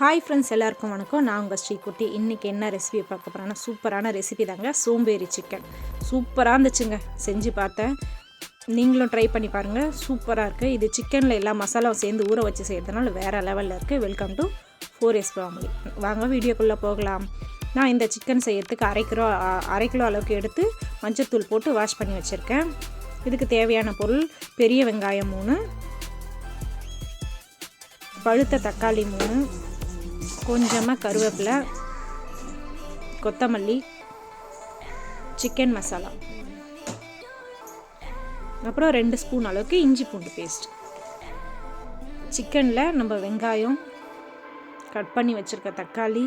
Hi friends எல்லாருக்கும் வணக்கம். நான் உங்கள் ஸ்ரீக்குட்டி இன்றைக்கி என்ன ரெசிபி பார்க்க போகிறேன்னா சூப்பரான ரெசிபி தாங்க. சோம்பேறி சிக்கன் சூப்பராக இருந்துச்சுங்க. செஞ்சு பார்த்தேன். நீங்களும் ட்ரை பண்ணி பாருங்கள் சூப்பராக இருக்குது இது சிக்கனில் எல்லா மசாலாவும் சேர்ந்து ஊற வச்சு செய்கிறதுனால வேறு லெவலில் இருக்குது welcome to four S family வாங்க வீடியோக்குள்ளே போகலாம். நான் இந்த சிக்கன் செய்யறதுக்கு அரை கிலோ அரை கிலோ அளவுக்கு எடுத்து மஞ்சத்தூள் போட்டு வாஷ் பண்ணி வச்சுருக்கேன். இதுக்கு தேவையான பொருள் பெரிய வெங்காயம் மூணு பழுத்த தக்காளி மூணு கொஞ்சமாக கருவேப்பிலை கொத்தமல்லி சிக்கன் மசாலா அப்புறம் ரெண்டு ஸ்பூன் அளவுக்கு இஞ்சி பூண்டு பேஸ்ட் சிக்கனில் நம்ம வெங்காயம் கட் பண்ணி வச்சுருக்க தக்காளி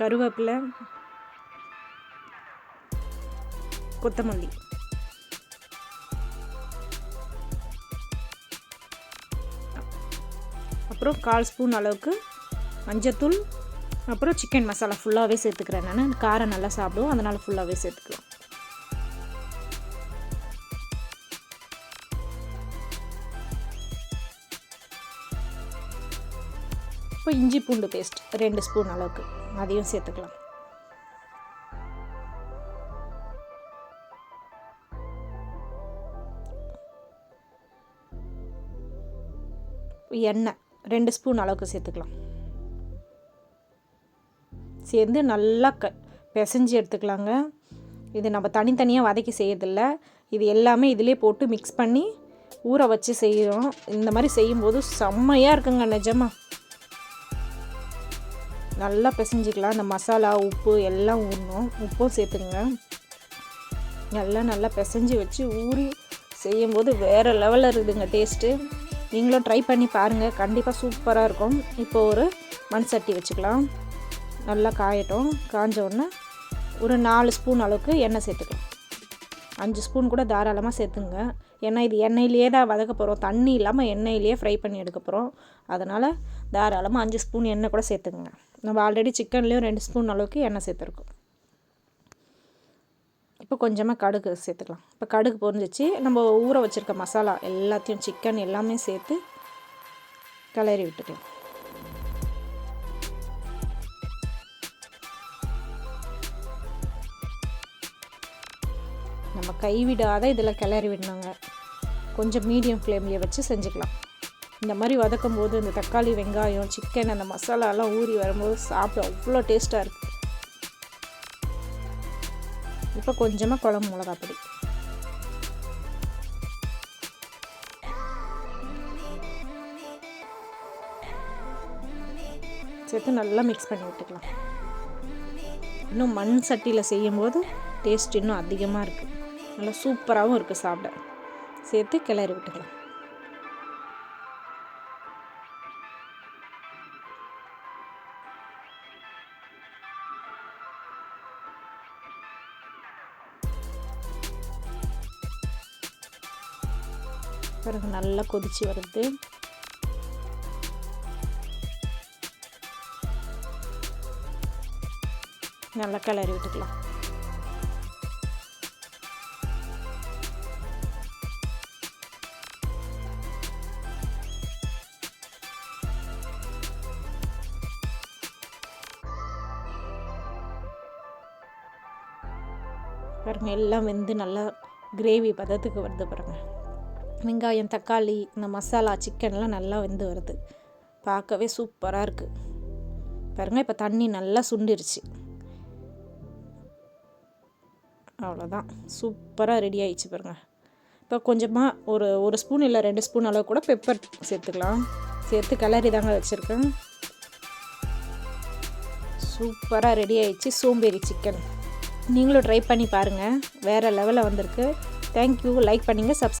கருவேப்பிலை கொத்தமல்லி. அப்புறம் கால் ஸ்பூன் அளவுக்கு மஞ்சத்தூள் அப்புறம் சிக்கன் மசாலா ஃபுல்லாகவே சேர்த்துக்கிறேன் நான். காரம் நல்லா சாப்பிடுவோம் அதனால் ஃபுல்லாகவே சேர்த்துக்கலாம். இப்போ இஞ்சி பூண்டு பேஸ்ட் ரெண்டு ஸ்பூன் அளவுக்கு. அதையும் சேர்த்துக்கலாம். எண்ணெய். ரெண்டு ஸ்பூன் அளவுக்கு சேர்த்துக்கலாம். சேர்ந்து நல்லா க பிசைஞ்சு எடுத்துக்கலாங்க. இது நம்ம தனித்தனியாக வதக்கி செய்யறதில்ல. இது எல்லாமே இதிலே போட்டு மிக்ஸ் பண்ணி ஊற வச்சு செய்கிறோம் இந்த மாதிரி செய்யும்போது செம்மையாக இருக்குங்க நிஜமாக நல்லா பிசைஞ்சிக்கலாம். இந்த மசாலா உப்பு எல்லாம் ஊறணும். உப்பும் சேர்த்துங்க நல்லா நல்லா பிசைஞ்சு வச்சு ஊறி செய்யும்போது வேறு லெவலில் இருக்குதுங்க டேஸ்ட்டு நீங்களும் ட்ரை பண்ணி பாருங்கள் கண்டிப்பாக சூப்பராக இருக்கும். இப்போ ஒரு மண் சட்டி வச்சுக்கலாம். நல்லா காயட்டும். காஞ்ச உடனே ஒரு நாலு ஸ்பூன் அளவுக்கு எண்ணெய் சேர்த்துக்கலாம். அஞ்சு ஸ்பூன் கூட தாராளமாக சேர்த்துங்க. ஏன்னா இது எண்ணெயிலேயே தான் வதக்க போகிறோம் தண்ணி இல்லாமல் எண்ணெயிலேயே ஃப்ரை பண்ணி எடுக்க போகிறோம் அதனால் தாராளமாக அஞ்சு ஸ்பூன் எண்ணெய் கூட சேர்த்துக்குங்க. நம்ம ஆல்ரெடி சிக்கன்லேயும் ரெண்டு ஸ்பூன் அளவுக்கு எண்ணெய் சேர்த்துருக்கோம். இப்போ கொஞ்சமாக கடுகு சேர்த்துக்கலாம். இப்போ கடுகு பொரிஞ்சிச்சு. நம்ம ஊற வச்சுருக்க மசாலா எல்லாத்தையும் சிக்கன் எல்லாமே சேர்த்து கிளறி விட்டுக்கலாம். நம்ம கைவிடாத இதில் கிளறி விடணுங்க. கொஞ்சம் மீடியம் ஃப்ளேம்லேயே வச்சு செஞ்சுக்கலாம். இந்த மாதிரி வதக்கும் போது இந்த தக்காளி வெங்காயம் சிக்கன் அந்த மசாலாலாம் ஊறி வரும்போது சாப்பிட அவ்வளோ டேஸ்ட்டாக இருக்குது அப்புறம் கொஞ்சமாக குழம்பு மிளகாப்பொடி சேர்த்து நல்லா மிக்ஸ் பண்ணி விட்டுக்கலாம். இன்னும் மண் சட்டியில் செய்யும்போது டேஸ்ட் இன்னும் அதிகமாக இருக்குது நல்லா சூப்பராகவும் இருக்குது சாப்பிட. சேர்த்து கிளறி விட்டுக்கலாம். பிறகு நல்லா கொதிச்சு வருது. நல்லா கிளறி விட்டுக்கலாம். பாருங்கள் எல்லாம் வெந்து நல்லா கிரேவி பதத்துக்கு வருது பாருங்கள் வெங்காயம் தக்காளி இந்த மசாலா சிக்கன்லாம் நல்லா வெந்து வருது. பார்க்கவே சூப்பராக இருக்குது பாருங்கள் இப்போ தண்ணி நல்லா சுண்டிருச்சு. அவ்வளோதான் சூப்பராக ரெடி ஆயிடுச்சு பாருங்கள் இப்போ கொஞ்சமாக ஒரு ஒரு ஸ்பூன் இல்லை ரெண்டு ஸ்பூன் அளவு கூட பெப்பர் சேர்த்துக்கலாம். சேர்த்து கிளறி தாங்க வச்சுருக்கேன். சூப்பராக ரெடி ஆயிடுச்சு சோம்பேறி சிக்கன் நீங்களும் ட்ரை பண்ணி பாருங்கள் வேறு லெவலில் வந்திருக்கு. தேங்க்யூ லைக் பண்ணுங்கள் சப்ஸ்